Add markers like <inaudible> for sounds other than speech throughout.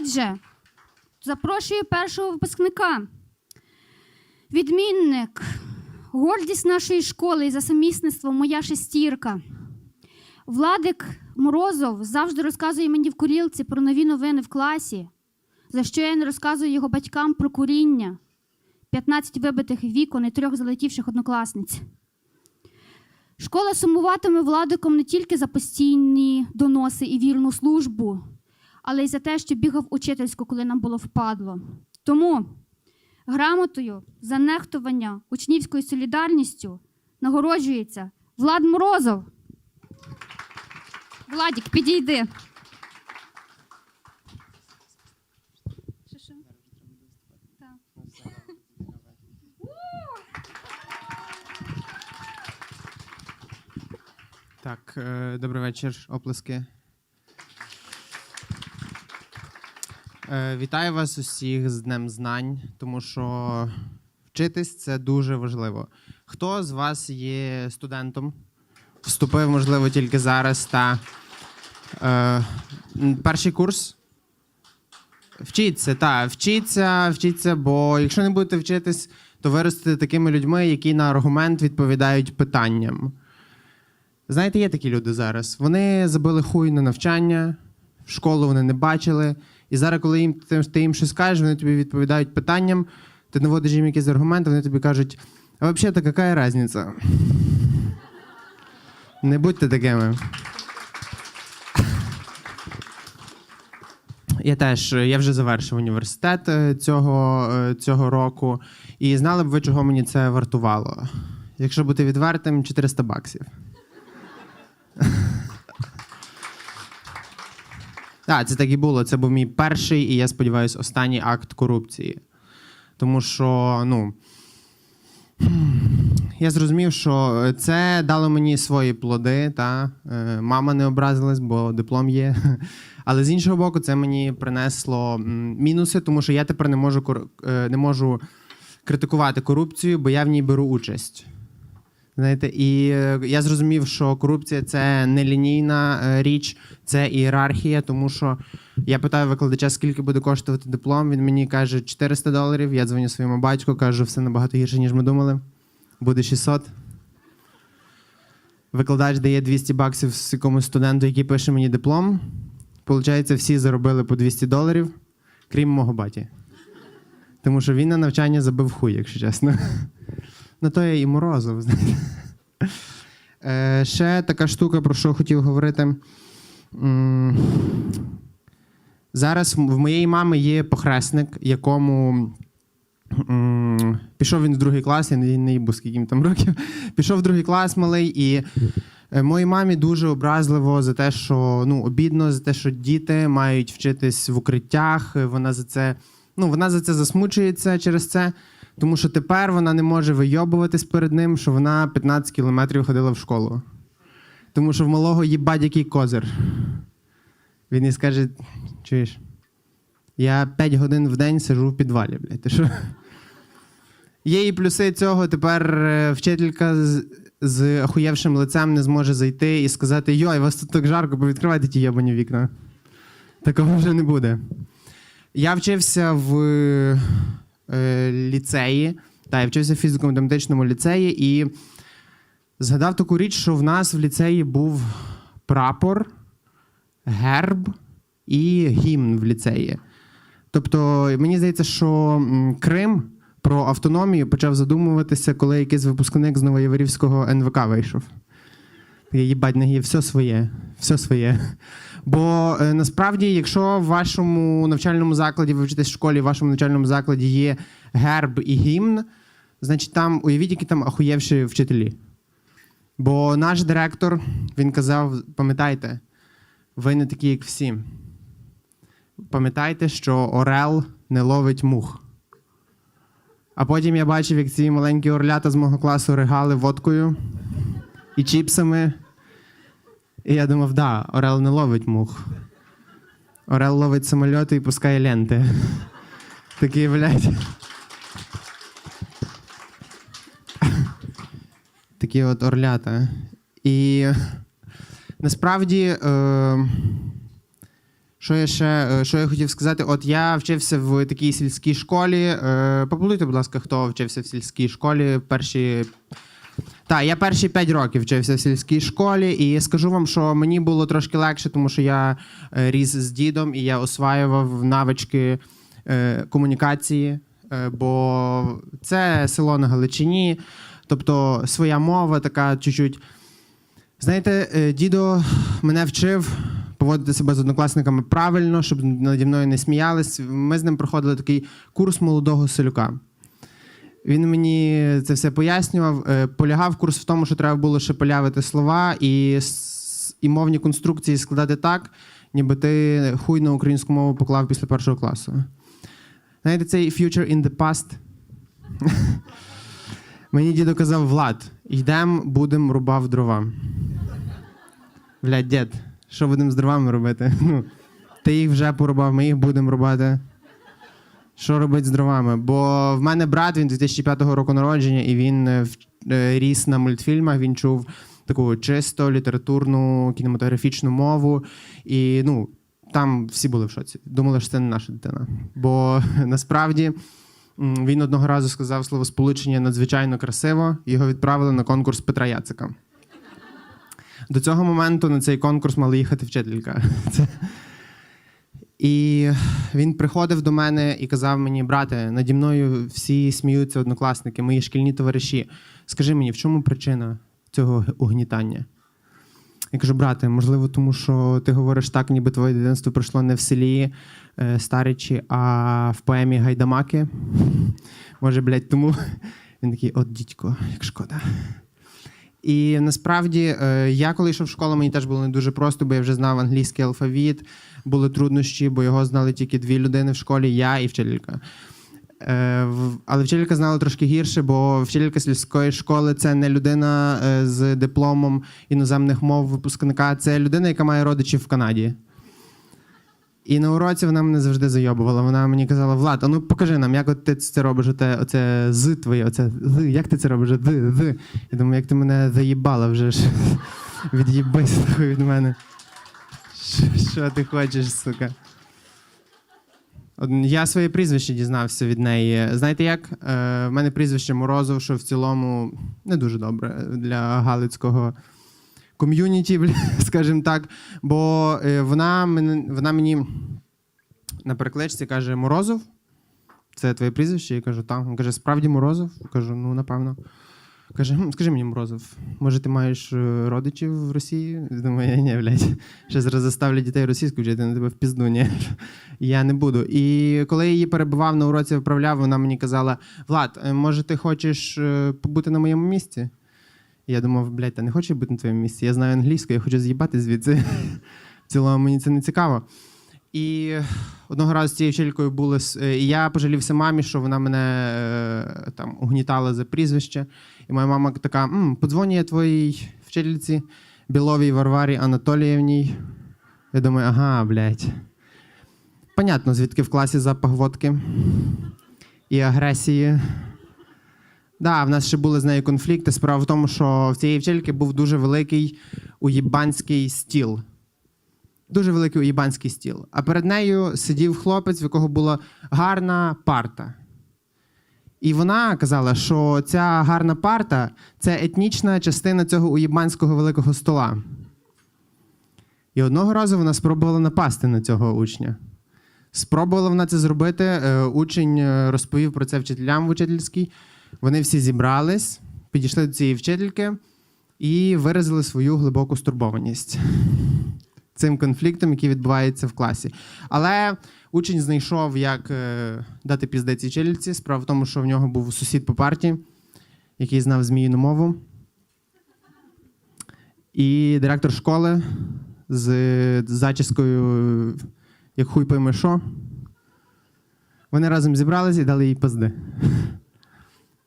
Отже, запрошую першого випускника. Відмінник, гордість нашої школи і за самісництво моя шестірка. Владик Морозов завжди розказує мені в курілці про нові новини в класі, за що я не розказую його батькам про куріння, 15 вибитих вікон і трьох залетівших однокласниць. Школа сумуватиме владиком не тільки за постійні доноси і вірну службу, але й за те, що бігав учительську, коли нам було впадло. Тому грамотою за нехтування учнівською солідарністю нагороджується Влад Морозов. Владік, підійди. Так. Е, добрий вечір, оплески. Вітаю вас усіх з Днем Знань, тому що вчитись це дуже важливо. Хто з вас є студентом? Вступив, можливо, тільки зараз та е, перший курс. Вчіться, так, вчіться, вчіться, бо якщо не будете вчитись, то виростете такими людьми, які на аргумент відповідають питанням. Знаєте, є такі люди зараз. Вони забили хуй на навчання, школу вони не бачили. І зараз, коли їм ти, їм щось кажеш, вони тобі відповідають питанням, ти наводиш їм якісь аргументи, вони тобі кажуть: а взагалі-то яка різниця? Не будьте такими. Я теж я вже завершив університет е, цього, е, цього року, і знали б ви, чого мені це вартувало. Якщо бути відвертим, 400 баксів. Так, це так і було. Це був мій перший і я сподіваюся, останній акт корупції. Тому що, ну. Я зрозумів, що це дало мені свої плоди. Та? Е, Мама не образилась, бо диплом є. <laughs> Але з іншого боку, це мені принесло мінуси, тому що я тепер не можу, е, не можу критикувати корупцію, бо я в ній беру участь. Знаєте, і е, я зрозумів, що корупція це не лінійна е, річ, це ієрархія, тому що я питаю викладача, скільки буде коштувати диплом. Він мені каже 400 доларів. Я дзвоню своєму батьку, кажу, все набагато гірше, ніж ми думали. Буде 600. Викладач дає 200 баксів якомусь студенту, який пише мені диплом. Получається, всі заробили по 200 доларів, крім мого баті. Тому що він на навчання забив хуй, якщо чесно. На то я і морозив. Е, ще така штука, про що хотів говорити. Зараз в моєї мами є похресник, якому пішов він в другий клас, я не, їбу, скільки їм там років. Пішов в другий клас малий, і е, моїй мамі дуже образливо за те, що ну, обідно, за те, що діти мають вчитись в укриттях. Вона за це, ну, вона за це засмучується через це. Тому що тепер вона не може вийобуватись перед ним, що вона 15 кілометрів ходила в школу. Тому що в малого їбать який козир. Він їй скаже: чуєш, я 5 годин в день сижу в підвалі, блядь, ти що? Є і плюси цього, тепер е, вчителька з, з охуєвшим лицем не зможе зайти і сказати: Йой, вас тут так жарко, повідкривайте ті йобані вікна. Такого вже не буде. Я вчився в ліцеї, та, я вчився в фізико-математичному ліцеї і згадав таку річ, що в нас в ліцеї був прапор, герб і гімн в ліцеї. Тобто, мені здається, що Крим про автономію почав задумуватися, коли якийсь випускник з Новоєврівського НВК вийшов. Їбать, не є все своє, все своє. Бо е, насправді, якщо в вашому навчальному закладі, ви вчитесь в школі, в вашому навчальному закладі є герб і гімн, значить там уявіть, які там ахуєвші вчителі. Бо наш директор він казав: пам'ятайте, ви не такі, як всі. Пам'ятайте, що Орел не ловить мух. А потім я бачив, як ці маленькі орлята з мого класу ригали водкою і чіпсами. І я думав, да, Орел не ловить мух. Орел ловить самольоти і пускає ленти. Такий, блядь. Такі от орлята. І насправді, е, Що я ще е, що я хотів сказати? От я вчився в такій сільській школі. Е, Поплуйте, будь ласка, хто вчився в сільській школі перші. Так, я перші 5 років вчився в сільській школі, і скажу вам, що мені було трошки легше, тому що я е, ріс з дідом і я осваював навички е, комунікації, е, бо це село на Галичині, тобто своя мова така чуть-чуть. Знаєте, дідо мене вчив поводити себе з однокласниками правильно, щоб наді мною не сміялись. Ми з ним проходили такий курс молодого селюка. Він мені це все пояснював. Е, Полягав курс в тому, що треба було ще полявити слова і, і мовні конструкції складати так, ніби ти хуй на українську мову поклав після першого класу. Знаєте, цей future in the past. <laughs> Мені дідо казав: Влад, йдемо, будемо рубав дрова. Блядь, дід, що будемо з дровами робити? <laughs> Ну, ти їх вже порубав, ми їх будемо рубати. Що робити з дровами? Бо в мене брат, він 2005 року народження, і він е, е, ріс на мультфільмах, він чув таку чисто літературну кінематографічну мову. І ну, там всі були в шоці. Думали, що це не наша дитина. Бо <laughs> насправді він одного разу сказав словосполучення надзвичайно красиво, його відправили на конкурс Петра Яцика. До цього моменту на цей конкурс мала їхати вчителька. <laughs> Це... І він приходив до мене і казав мені, брате, наді мною всі сміються однокласники, мої шкільні товариші. Скажи мені, в чому причина цього угнітання? Я кажу, брате, можливо, тому що ти говориш так, ніби твоє дитинство пройшло не в селі е, Старичі, а в поемі Гайдамаки. Може, блядь, тому він такий, от дідько, як шкода. І насправді е, я, коли йшов в школу, мені теж було не дуже просто, бо я вже знав англійський алфавіт, були труднощі, бо його знали тільки дві людини в школі я і вчителька. Е, Але вчителька знала трошки гірше, бо вчителька сільської школи це не людина е, з дипломом іноземних мов випускника, це людина, яка має родичів в Канаді. І на уроці вона мене завжди зайобувала. Вона мені казала: Влад, а ну покажи нам, як от ти це робиш, оце, оце з твоє, оце з, як ти це робиш? З, з. Я думаю, як ти мене заїбала вже ж. <laughs> Від'їбись від мене. Що, ти хочеш, сука? Я своє прізвище дізнався від неї. Знаєте як? Е, в мене прізвище Морозов, що в цілому не дуже добре для галицького ком'юніті, <laughs> скажімо так. Бо е, вона, вона мені на перекличці каже: Морозов, це твоє прізвище? Я кажу, так. Він каже, справді Морозов? Я кажу, ну, напевно. Каже, скажи мені, Морозов, може, ти маєш е, родичів в Росії? Думаю, ні, блядь. Ще зараз заставлять дітей російську вчити на тебе в пізду, ні. Я не буду. І коли я її перебував на уроці, вправляв, вона мені казала: Влад, е, може, ти хочеш побути на моєму місці? Я думав, блядь, та не хочу бути на твоєму місці. Я знаю англійську, я хочу з'їбати звідси. В цілому мені це не цікаво. І одного разу з цією вчителькою були. е, І я пожалівся мамі, що вона мене е, там угнітала за прізвище. І моя мама така: М, подзвоню я твоїй вчительці Біловій Варварі Анатоліївній. Я думаю, ага, блядь. Понятно, звідки в класі запах водки і агресії. Да, в нас ще були з нею конфлікти. Справа в тому, що в цієї вчительки був дуже великий уєбанський стіл. Дуже великий уєбанський стіл. А перед нею сидів хлопець, в якого була гарна парта. І вона казала, що ця гарна парта це етнічна частина цього уєбанського великого стола. І одного разу вона спробувала напасти на цього учня. Спробувала вона це зробити. е, Учень е, розповів про це вчителям в учительській. Вони всі зібрались, підійшли до цієї вчительки і виразили свою глибоку стурбованість цим конфліктом, який відбувається в класі. Але учень знайшов, як е, дати піздець цій вчительці. Справа в тому, що в нього був сусід по парті, який знав зміїну мову. І директор школи з зачіскою, як хуй пойме що. Вони разом зібралися і дали їй пизди.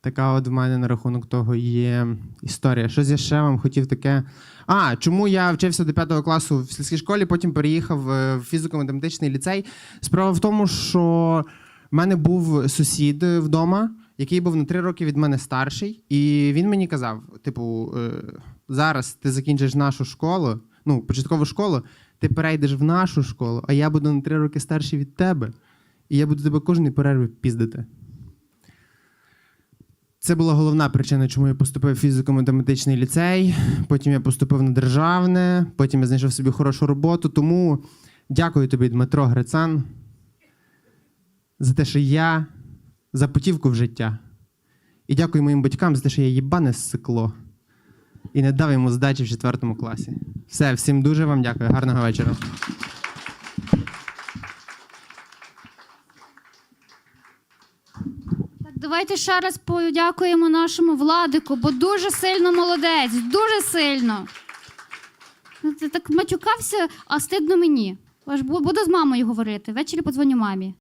Така от в мене на рахунок того є історія. Щось я ще вам хотів таке. А, чому я вчився до п'ятого класу в сільській школі, потім переїхав е, в фізико-математичний ліцей. Справа в тому, що в мене був сусід вдома, який був на три роки від мене старший, і він мені казав: типу, е, зараз ти закінчиш нашу школу, ну, початкову школу, ти перейдеш в нашу школу, а я буду на три роки старший від тебе, і я буду тебе кожної перерви піздити. Це була головна причина, чому я поступив в фізико-математичний ліцей. Потім я поступив на державне, потім я знайшов собі хорошу роботу. Тому дякую тобі, Дмитро Грицан, за те, що я за путівку в життя. І дякую моїм батькам за те, що я їбане сикло і не дав йому здачі в четвертому класі. Все, всім дуже вам дякую. Гарного вечора. Давайте ще раз подякуємо нашому владику, бо дуже сильно молодець, дуже сильно. Ну, Ти так матюкався, а стидно мені. Аж бу- буду з мамою говорити. Ввечері подзвоню мамі.